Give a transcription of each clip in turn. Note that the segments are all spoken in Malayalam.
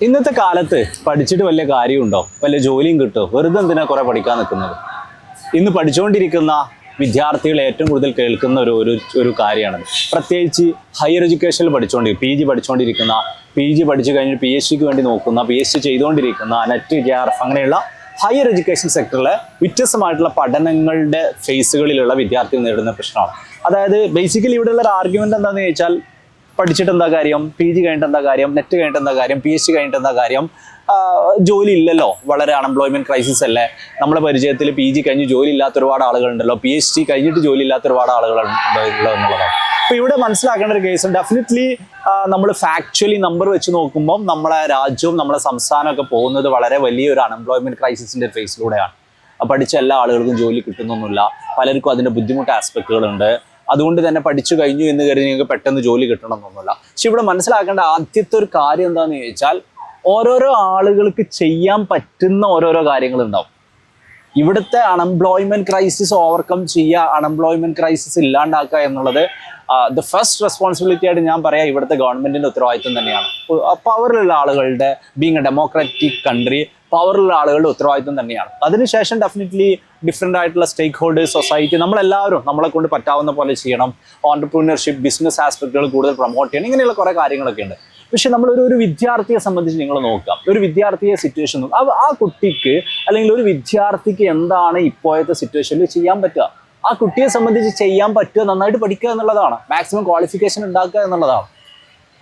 ഇന്നത്തെ കാലത്ത് പഠിച്ചിട്ട് വലിയ കാര്യമുണ്ടോ? വല്ല ജോലിയും കിട്ടുമോ വെറുതെ എന്തിനാ കുറെ പഠിക്കാൻ നിൽക്കുന്നത്? ഇന്ന് പഠിച്ചുകൊണ്ടിരിക്കുന്ന വിദ്യാർത്ഥികൾ ഏറ്റവും കൂടുതൽ കേൾക്കുന്ന ഒരു ഒരു കാര്യമാണ് പ്രത്യേകിച്ച് ഹയർ എഡ്യൂക്കേഷനിൽ പഠിച്ചുകൊണ്ട് പി ജി പഠിച്ചുകൊണ്ടിരിക്കുന്ന പി ജി പഠിച്ചു കഴിഞ്ഞ് പി എച്ച് ഡിക്ക് വേണ്ടി നോക്കുന്ന പി എച്ച് ഡി ചെയ്തുകൊണ്ടിരിക്കുന്ന നെറ്റ് ജെ ആർ എഫ് അങ്ങനെയുള്ള ഹയർ എഡ്യൂക്കേഷൻ സെക്ടറിലെ വ്യത്യസ്തമായിട്ടുള്ള പഠനങ്ങളുടെ ഫേസുകളിലുള്ള വിദ്യാർത്ഥികൾ നേരിടുന്ന പ്രശ്നമാണ്. അതായത് ബേസിക്കലി ഇവിടെയുള്ള ഒരു ആർഗ്യുമെന്റ് എന്താണെന്ന് ചോദിച്ചാൽ പഠിച്ചിട്ട് എന്താ കാര്യം? പി ജി കഴിഞ്ഞിട്ട് എന്താ കാര്യം? നെറ്റ് കഴിഞ്ഞിട്ട് എന്താ കാര്യം? പി എച്ച് ഡി കഴിഞ്ഞിട്ട് എന്താ കാര്യം? ജോലി ഇല്ലല്ലോ വളരെ അൺഎംപ്ലോയ്മെന്റ് ക്രൈസിസ് അല്ലേ? നമ്മുടെ പരിചയത്തിൽ പി ജി കഴിഞ്ഞ് ജോലി ഇല്ലാത്ത ഒരുപാട് ആളുകളുണ്ടല്ലോ. പി എച്ച് ഡി കഴിഞ്ഞിട്ട് ജോലി ഇല്ലാത്ത ഒരുപാട് ആളുകളുണ്ടല്ലോ എന്നുള്ളതാണ്. അപ്പൊ ഇവിടെ മനസ്സിലാക്കേണ്ട ഒരു കേസ് ഡെഫിനറ്റ്ലി നമ്മൾ ഫാക്ച്വലി നമ്പർ വെച്ച് നോക്കുമ്പോൾ നമ്മളെ രാജ്യവും നമ്മുടെ സംസ്ഥാനമൊക്കെ പോകുന്നത് വളരെ വലിയൊരു അൺഎംപ്ലോയ്മെന്റ് ക്രൈസിസിന്റെ ഫേസിലൂടെയാണ് പഠിച്ച എല്ലാ ആളുകൾക്കും ജോലി കിട്ടുന്നൊന്നുമില്ല. പലർക്കും അതിന്റെ ബുദ്ധിമുട്ട് ആസ്പെക്റ്റുകളുണ്ട് അതുകൊണ്ട് തന്നെ പഠിച്ചു കഴിഞ്ഞു എന്ന് കരുതി നിങ്ങൾക്ക് പെട്ടെന്ന് ജോലി കിട്ടണമെന്നൊന്നുമില്ല. പക്ഷെ ഇവിടെ മനസ്സിലാക്കേണ്ട ആദ്യത്തെ ഒരു കാര്യം എന്താണെന്ന് ചോദിച്ചാൽ ഓരോരോ ആളുകൾക്ക് ചെയ്യാൻ പറ്റുന്ന ഓരോരോ കാര്യങ്ങൾ ഉണ്ടാവും ഇവിടുത്തെ അൺഎംപ്ലോയ്മെന്റ് ക്രൈസിസ് ഓവർകം ചെയ്യുക അൺഎംപ്ലോയ്മെന്റ് ക്രൈസിസ് ഇല്ലാണ്ടാക്കുക എന്നുള്ളത് ദ ഫസ്റ്റ് റെസ്പോൺസിബിലിറ്റി ആയിട്ട് ഞാൻ പറയാം ഇവിടുത്തെ ഗവൺമെന്റിന്റെ ഉത്തരവാദിത്വം തന്നെയാണ്. പവറിലുള്ള ആളുകളുടെ ബീങ് എ ഡെമോക്രാറ്റിക് കൺട്രി പവറിലുള്ള ആളുകളുടെ ഉത്തരവാദിത്വം തന്നെയാണ്. അതിനുശേഷം ഡെഫിനറ്റ്ലി ഡിഫറെന്റ് ആയിട്ടുള്ള സ്റ്റേക്ക് ഹോൾഡേഴ്സ് സൊസൈറ്റി നമ്മളെല്ലാവരും നമ്മളെ കൊണ്ട് പറ്റാവുന്ന പോലെ ചെയ്യണം. ഓണ്ടർപ്രീനർഷിപ്പ് ബിസിനസ് ആസ്പെക്റ്റുകൾ കൂടുതൽ പ്രൊമോട്ട് ചെയ്യണം. ഇങ്ങനെയുള്ള കുറേ കാര്യങ്ങളൊക്കെ ഉണ്ട്. പക്ഷെ നമ്മളൊരു ഒരു വിദ്യാർത്ഥിയെ സംബന്ധിച്ച് നിങ്ങൾ നോക്കുക. ഒരു വിദ്യാർത്ഥിയെ സിറ്റുവേഷൻ ആ കുട്ടിക്ക് അല്ലെങ്കിൽ ഒരു വിദ്യാർത്ഥിക്ക് എന്താണ് ഇപ്പോഴത്തെ സിറ്റുവേഷനിൽ ചെയ്യാൻ പറ്റുക? ആ കുട്ടിയെ സംബന്ധിച്ച് ചെയ്യാൻ പറ്റുക നന്നായിട്ട് പഠിക്കുക എന്നുള്ളതാണ്. മാക്സിമം ക്വാളിഫിക്കേഷൻ ഉണ്ടാക്കുക എന്നുള്ളതാണ്.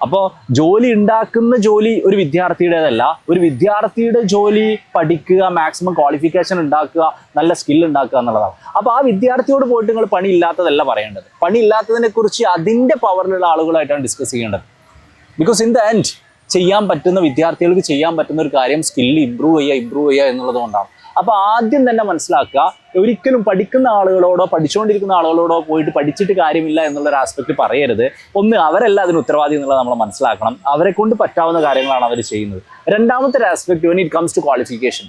അപ്പോൾ ജോലി ഉണ്ടാക്കുന്ന ജോലി ഒരു വിദ്യാർത്ഥിയുടേതല്ല. ഒരു വിദ്യാർത്ഥിയുടെ ജോലി പഠിക്കുക മാക്സിമം ക്വാളിഫിക്കേഷൻ ഉണ്ടാക്കുക നല്ല സ്കിൽ ഉണ്ടാക്കുക എന്നുള്ളതാണ്. അപ്പോൾ ആ വിദ്യാർത്ഥിയോട് പോയിട്ട് നിങ്ങൾ പണി ഇല്ലാത്തതല്ല പറയേണ്ടത്. പണി ഇല്ലാത്തതിനെ കുറിച്ച് അതിന്റെ പവറിലുള്ള ആളുകളായിട്ടാണ് ഡിസ്കസ് ചെയ്യേണ്ടത്. ബിക്കോസ് ഇൻ ദ എൻഡ് ചെയ്യാൻ പറ്റുന്ന വിദ്യാർത്ഥികൾക്ക് ചെയ്യാൻ പറ്റുന്ന ഒരു കാര്യം സ്കില്ല് ഇമ്പ്രൂവ് ചെയ്യുക ഇമ്പ്രൂവ് ചെയ്യുക എന്നുള്ളത് കൊണ്ടാണ്. അപ്പൊ ആദ്യം തന്നെ മനസ്സിലാക്കുക ഒരിക്കലും പഠിക്കുന്ന ആളുകളോടോ പഠിച്ചുകൊണ്ടിരിക്കുന്ന ആളുകളോടോ പോയിട്ട് പഠിച്ചിട്ട് കാര്യമില്ല എന്നുള്ള ഒരു ആസ്പെക്ട് പറയരുത്. ഒന്ന് അവരല്ല അതിന് ഉത്തരവാദി എന്നുള്ളത് നമ്മൾ മനസ്സിലാക്കണം. അവരെ കൊണ്ട് പറ്റാവുന്ന കാര്യങ്ങളാണ് അവർ ചെയ്യുന്നത്. രണ്ടാമത്തെ ഒരു aspect when it comes to qualification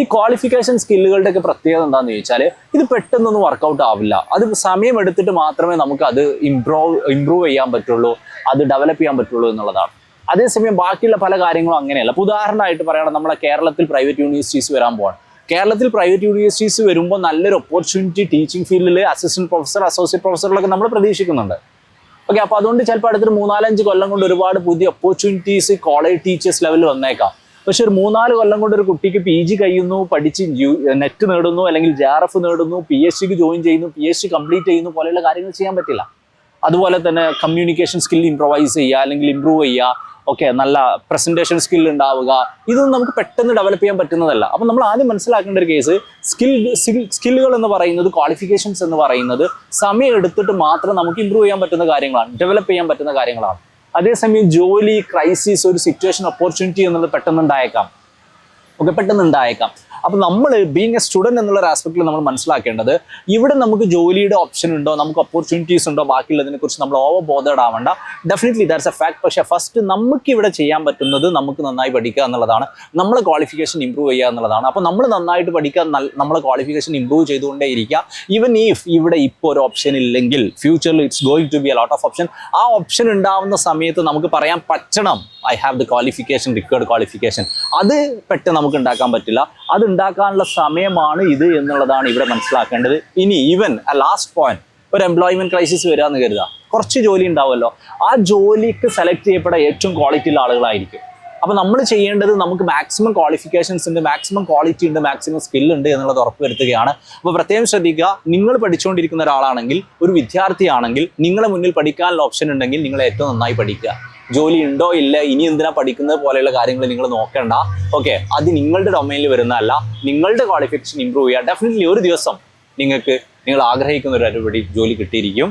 ഈ ക്വാളിഫിക്കേഷൻ സ്കില്ലുകളുടെ ഒക്കെ പ്രത്യേകത എന്താണെന്ന് ചോദിച്ചാൽ ഇത് പെട്ടെന്നൊന്നും വർക്കൗട്ട് ആവില്ല. അത് സമയം എടുത്തിട്ട് മാത്രമേ നമുക്ക് അത് ഇംപ്രൂവ് ഇംപ്രൂവ് ചെയ്യാൻ പറ്റുള്ളൂ അത് ഡെവലപ്പ് ചെയ്യാൻ പറ്റുള്ളൂ എന്നുള്ളതാണ്. അതേസമയം ബാക്കിയുള്ള പല കാര്യങ്ങളും അങ്ങനെയല്ല. ഉദാഹരണമായിട്ട് പറയണം നമ്മളെ കേരളത്തിൽ പ്രൈവറ്റ് യൂണിവേഴ്സിറ്റീസ് വരാൻ പോവാണ്. കേരളത്തിൽ പ്രൈവറ്റ് യൂണിവേഴ്സിറ്റീസ് വരുമ്പോൾ നല്ലൊരു ഓപ്പർച്യൂണിറ്റി ടീച്ചിങ് ഫീൽഡിൽ അസിസ്റ്റന്റ് പ്രൊഫസർ അസോസിയേറ്റ് പ്രൊഫസറിലൊക്കെ നമ്മൾ പ്രതീക്ഷിക്കുന്നുണ്ട്. ഓക്കെ അപ്പോൾ അതുകൊണ്ട് ചിലപ്പോൾ അടുത്തൊരു മൂന്നാലഞ്ച് കൊല്ലം കൊണ്ട് ഒരുപാട് പുതിയ ഓപ്പർച്യൂണിറ്റീസ് കോളേജ് ടീച്ചേഴ്സ് ലെവലിൽ വന്നേക്കാം. പക്ഷെ ഒരു മൂന്നാൽ കൊല്ലം കൊണ്ട് ഒരു കുട്ടിക്ക് പി ജി കഴിയുന്നു പഠിച്ച് നെറ്റ് നേടുന്നു അല്ലെങ്കിൽ ജെ ആർ എഫ് നേടുന്നു പി എസ് സിക്ക് ജോയിൻ ചെയ്യുന്നു പി എസ് സി കംപ്ലീറ്റ് ചെയ്യുന്നു പോലെയുള്ള കാര്യങ്ങൾ ചെയ്യാൻ പറ്റില്ല. അതുപോലെ തന്നെ കമ്മ്യൂണിക്കേഷൻ സ്കിൽ ഇംപ്രൊവൈസ് ചെയ്യുക അല്ലെങ്കിൽ ഇമ്പ്രൂവ് ചെയ്യുക ഓക്കെ നല്ല പ്രസന്റേഷൻ സ്കിൽ ഉണ്ടാവുക. ഇതൊന്നും നമുക്ക് പെട്ടെന്ന് ഡെവലപ്പ് ചെയ്യാൻ പറ്റുന്നതല്ല. അപ്പം നമ്മൾ ആദ്യം മനസ്സിലാക്കേണ്ട ഒരു കേസ് സ്കിൽ സ്കില്ലുകൾ എന്ന് പറയുന്നത് ക്വാളിഫിക്കേഷൻസ് എന്ന് പറയുന്നത് സമയം എടുത്തിട്ട് മാത്രം നമുക്ക് ഇമ്പ്രൂവ് ചെയ്യാൻ പറ്റുന്ന കാര്യങ്ങളാണ് ഡെവലപ്പ് ചെയ്യാൻ പറ്റുന്ന കാര്യങ്ങളാണ്. അതേസമയം ജോലി ക്രൈസിസ് ഒരു സിറ്റുവേഷൻ ഓപ്പർച്യൂണിറ്റി എന്നുള്ളത് പെട്ടെന്ന് ഉണ്ടായേക്കാം ഒക്കെ പെട്ടെന്ന് ഉണ്ടായേക്കാം അപ്പൊ നമ്മൾ ബീങ് എ സ്റ്റുഡന്റ് എന്നുള്ള ഒരു ആസ്പെക്റ്റിൽ നമ്മൾ മനസ്സിലാക്കേണ്ടത് ഇവിടെ നമുക്ക് ജോലിയുടെ ഓപ്ഷൻ ഉണ്ടോ നമുക്ക് ഓപ്പർച്യൂണിറ്റീസ് ഉണ്ടോ ബാക്കിയുള്ളതിനെ കുറിച്ച് നമ്മൾ ഓവർ ബോധേഡ് ആവേണ്ട. ഡെഫിനറ്റ്ലി ദാറ്റ്സ് എ ഫാക്ട് പക്ഷേ ഫസ്റ്റ് നമുക്ക് ഇവിടെ ചെയ്യാൻ പറ്റുന്നത് നമുക്ക് നന്നായി പഠിക്കുക എന്നുള്ളതാണ്. നമ്മളെ ക്വാളിഫിക്കേഷൻ ഇമ്പ്രൂവ് ചെയ്യുക എന്നുള്ളതാണ്. അപ്പോൾ നമ്മൾ നന്നായിട്ട് പഠിക്കുക നമ്മളെ ക്വാളിഫിക്കേഷൻ ഇമ്പ്രൂവ് ചെയ്തുകൊണ്ടേ ഇരിക്കുക. ഈവൻ ഈഫ് ഇവിടെ ഇപ്പോൾ ഒരു ഓപ്ഷൻ ഇല്ലെങ്കിൽ ഫ്യൂച്ചറിൽ it's going to be a lot of option ആ ഓപ്ഷൻ ഉണ്ടാവുന്ന സമയത്ത് നമുക്ക് പറയാൻ പറ്റണം. I have the qualification required qualification അത് പെട്ടെന്ന് നമുക്ക് ഉണ്ടാക്കാൻ പറ്റില്ല. അത് ഉണ്ടാക്കാനുള്ള സമയമാണ് ഇത് എന്നുള്ളതാണ് ഇവിടെ മനസ്സിലാക്കേണ്ടത്. ഇനി ഈവൻ ലാസ്റ്റ് പോയിന്റ് ഒരു എംപ്ലോയ്മെന്റ് ക്രൈസിസ് വരാമെന്ന് കരുതുക കുറച്ച് ജോലി ഉണ്ടാവുമല്ലോ. ആ ജോലിക്ക് സെലക്ട് ചെയ്യപ്പെടാൻ ഏറ്റവും ക്വാളിറ്റി ഉള്ള ആളുകളായിരിക്കും. അപ്പൊ നമ്മൾ ചെയ്യേണ്ടത് നമുക്ക് മാക്സിമം ക്വാളിഫിക്കേഷൻസ് ഉണ്ട് മാക്സിമം ക്വാളിറ്റി ഉണ്ട് മാക്സിമം സ്കിൽ ഉണ്ട് എന്നുള്ളത് ഉറപ്പുവരുത്തുകയാണ്. അപ്പോൾ പ്രത്യേകം ശ്രദ്ധിക്കുക നിങ്ങൾ പഠിച്ചുകൊണ്ടിരിക്കുന്ന ഒരാളാണെങ്കിൽ ഒരു വിദ്യാർത്ഥിയാണെങ്കിൽ നിങ്ങളെ മുന്നിൽ പഠിക്കാനുള്ള ഓപ്ഷൻ ഉണ്ടെങ്കിൽ നിങ്ങൾ ഏറ്റവും നന്നായി പഠിക്കുക. ജോലി ഉണ്ടോ ഇല്ല ഇനി എന്തിനാ പഠിക്കുന്നത് പോലെയുള്ള കാര്യങ്ങൾ നിങ്ങൾ നോക്കണ്ട. ഓക്കെ അത് നിങ്ങളുടെ ഡൊമൈനിൽ വരുന്നതല്ല. നിങ്ങളുടെ ക്വാളിഫിക്കേഷൻ ഇമ്പ്രൂവ് ചെയ്യുക ഡെഫിനറ്റ്ലി ഒരു ദിവസം നിങ്ങൾക്ക് നിങ്ങൾ ആഗ്രഹിക്കുന്ന ഒരു അരുപടി ജോലി കിട്ടിയിരിക്കും.